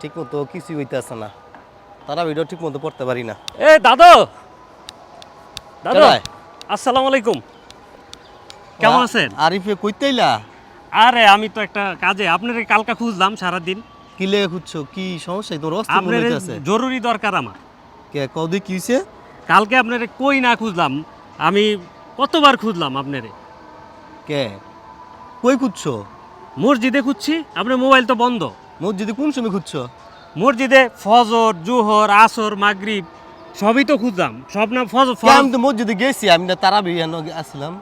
ঠিক মতো কিছুই হইতেছে না। তারা ভিডিও ঠিক মতো পড়তে পারি না। এ দাদু! দাদু আসসালামু আলাইকুম। কেমন আছেন? আরিফে কইতেইলা আরে আমি তো একটা কাজে আপনার কালকা খুঁজলাম সারাদিন। কি লেগে খুঁজছো? কি সমস্যা? তোর অস্থির মনে আপনার হইতেছে? জরুরি দরকার আমার। কে কদি কি হইছে? কালকে আপনার কই না খুঁজলাম আমি কতবার খুঁজলাম আপনারে। কে? কই খুঁজছো? মসজিদে খুঁজছি আপনার মোবাইল তো বন্ধ। মসজিদে কোন সময় খুঁজছো? মসজিদে ফজর জোহর আসর মাগরিব সবই তো খুঁজলাম। সব না ফজর আমি তো মসজিদে গেছি আমি না তারা বিয়ানো আসলাম।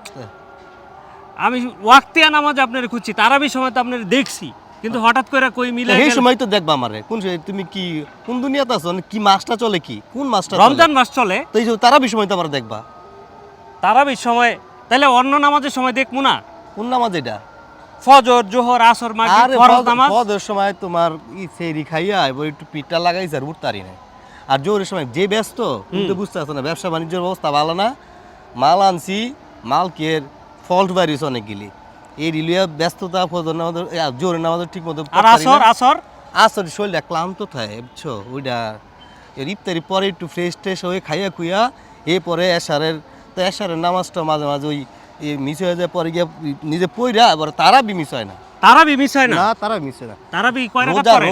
আমি ওয়াক্তিয়া নামাজ আপনার খুঁজছি তারাবি সময় তো আপনার দেখছি। কিন্তু হঠাৎ করে কই মিলে এই সময় তো দেখবা আমারে। কোন সময় তুমি কি কোন দুনিয়াতে আছো? মানে কি মাসটা চলে কি? কোন মাসটা রমজান মাস চলে। তো এই যে তারা সময় তো আমার দেখবা। তারাবির সময় তাহলে অন্য নামাজের সময় দেখব না? কোন নামাজ এটা? ফজর জোহর আসর মাগরিব ফরজ নামাজ? ফজর সময় তোমার ই সেরি খাইয়া এবার একটু পিঠটা লাগাইছে আর উঠতারি না। আর জোরের সময় যে ব্যস্ত তুমি তো বুঝতে পারছ না ব্যবসা বাণিজ্যের অবস্থা ভালো না। মাল আনছি মালকের ফল্ট বাড়িছে অনেকগুলি। এই রিলিয়া ব্যস্ততা ফজর নামাজের জোরের নামাজের ঠিক মতো আর আসর আসর? আসর শরীরটা ক্লান্ত থাকে বুঝছ? ওইটা ইফতারি পরে একটু ফ্রেশ ট্রেশ হয়ে খাইয়া খুইয়া এরপরে এশারের তো এশারের নামাজটা মাঝে মাঝে ওই মিস হয়ে যায় পরে গিয়ে নিজে পইরা এবার তারা বি মিস হয় না। তারাবি মিস হয় না? না তারা মিস হয় না। তারাবি কয় রাকাত পড়ে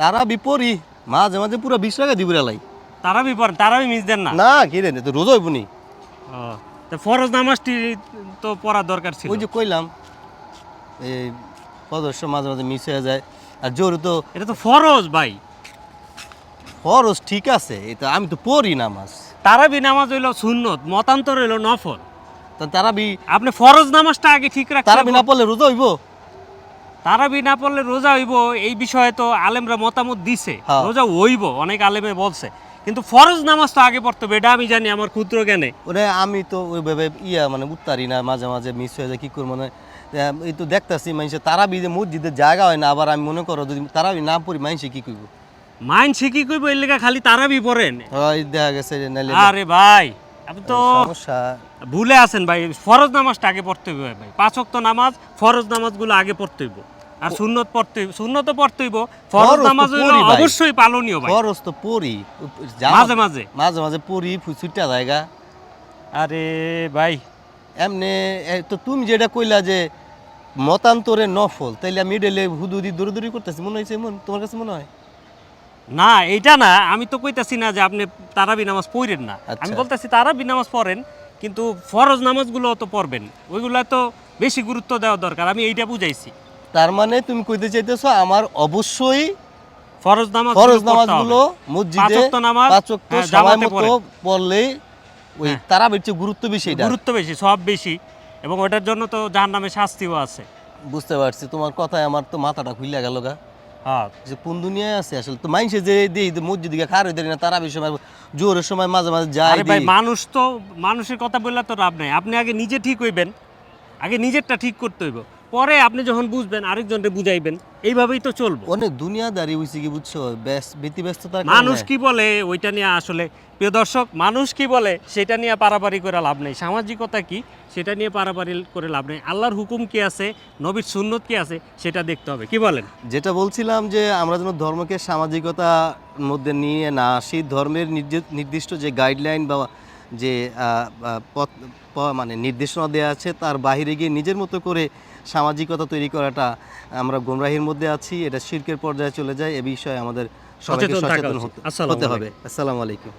তারা বিপরি মাঝে মাঝে পুরো বিশ টাকা দিবুরা লাই। তারাবি পড়ে তারাবি মিস দেন না? না কি রে তো রোজা হইব নি। ও, তো ফরজ নামাজটি তো পড়ার দরকার ছিল। ওই যে কইলাম এই সদস্য মাঝে মাঝে মিস হয়ে যায়। আর জোর তো এটা তো ফরজ ভাই। খরচ ঠিক আছে এটা আমি তো পড়ি নামাজ। তারাবি নামাজ হইল সুন্নত মতান্তর হইল নফল। তা তারা বি আপনি ফরজ নামাজটা আগে ঠিক রাখতে তারা বি না পড়লে রোজা হইব? তারাবি না পড়লে রোজা হইব এই বিষয়ে তো আলেমরা মতামত দিছে। হ্যাঁ। রোজা হইব অনেক আলেমে বলছে। কিন্তু ফরজ নামাজ তো আগে পড়তে হবে এটা আমি জানি আমার ক্ষুদ্র জ্ঞানে। ওরে আমি তো ওইভাবে ইয়া মানে উত্তারি না মাঝে মাঝে মিস হয়ে যায় কি করব মানে এই তো দেখতাছি মানুষে তারা বি যে মসজিদের জায়গা হয় না আবার আমি মনে করো যদি তারা বি না পড়ি মানুষে কি করব মাইন শিখি কইব এর লেগা খালি তারাবি পড়েন। দেখা গেছে আরে ভাই আপনি তো ভুলে আছেন ভাই ফরজ নামাজটা আগে পড়তে হইব ভাই। পাঁচ ওয়াক্ত নামাজ ফরজ নামাজগুলো আগে পড়তে হইব। আর সুন্নত পড়তে সুন্নত পড়তে হইব ফরজ ফরজ নামাজ। অবশ্যই পালনীয় ভাই। খরচ তো পড়ি। মাঝে মাঝে। মাঝে মাঝে পড়ি ফুচুটা জায়গা। আরে ভাই। এমনি তো তুমি যেটা কইলা যে মতান্তরে নফল তাইলে আমি ডেলে হুদুদি দৌড়দৌড়ি করতেছি মনে হয়েছে মন তোমার কাছে মনে হয়? না এইটা না আমি তো কইতাছি না যে আপনি তারাবি নামাজ পড়েন না। আমি আচ্ছা। বলতেছি তারাবি নামাজ পড়েন কিন্তু ফরজ নামাজগুলো তো পড়বেন। ওইগুলা তো বেশি গুরুত্ব দেওয়া দরকার আমি এইটা বুঝাইছি। তার মানে তুমি কইতে চাইতেছো আমার অবশ্যই ফরজ নামাজ ফরজ নামাজগুলো মসজিদে পাঁচ ওয়াক্ত নামাজ, পাঁচ ওয়াক্ত সময় মতো পড়লেই ওই হ্যাঁ। তারা বেরছে গুরুত্ব বেশি এটা। গুরুত্ব বেশি সব বেশি। এবং ওটার জন্য তো জাহার নামে শাস্তিও আছে। বুঝতে পারছি তোমার কথায় আমার তো মাথাটা খুইলা গেল গা। হ্যাঁ। যে কোন দুনিয়ায় আছে আসলে? তো মানুষে যে দেই মসজিদ দিকে খার হইতে না তারা সময় জোরের সময় মাঝে মাঝে যায় ভাই মানুষ তো মানুষের কথা বললে তো লাভ নাই। আপনি আগে নিজে ঠিক হইবেন। আগে নিজেরটা ঠিক করতে হইব। পরে আপনি যখন বুঝবেন আরেকজনকে বুঝাইবেন এইভাবেই তো চলবো। অনেক দুনিয়াদারি হইছে কি বুঝছ? ব্যতি ব্যস্ততা মানুষ কি বলে ওইটা নিয়ে আসলে প্রিয় দর্শক মানুষ কি বলে সেটা নিয়ে পারাপারি করে লাভ নেই। সামাজিকতা কি সেটা নিয়ে পারাপারি করে লাভ নেই। আল্লাহর হুকুম কি আছে নবীর সুন্নত কি আছে সেটা দেখতে হবে। কি বলেন? যেটা বলছিলাম যে আমরা যেন ধর্মকে সামাজিকতার মধ্যে নিয়ে না আসি ধর্মের নির্দিষ্ট যে গাইডলাইন বা যে পথ মানে নির্দেশনা দেওয়া আছে তার বাহিরে গিয়ে নিজের মতো করে সামাজিকতা তৈরি করাটা আমরা গোমরাহির মধ্যে আছি। এটা শিল্পের পর্যায়ে চলে যায় এ বিষয়ে আমাদের সবাইকে সচেতন হতে হবে। আসসালামু আলাইকুম।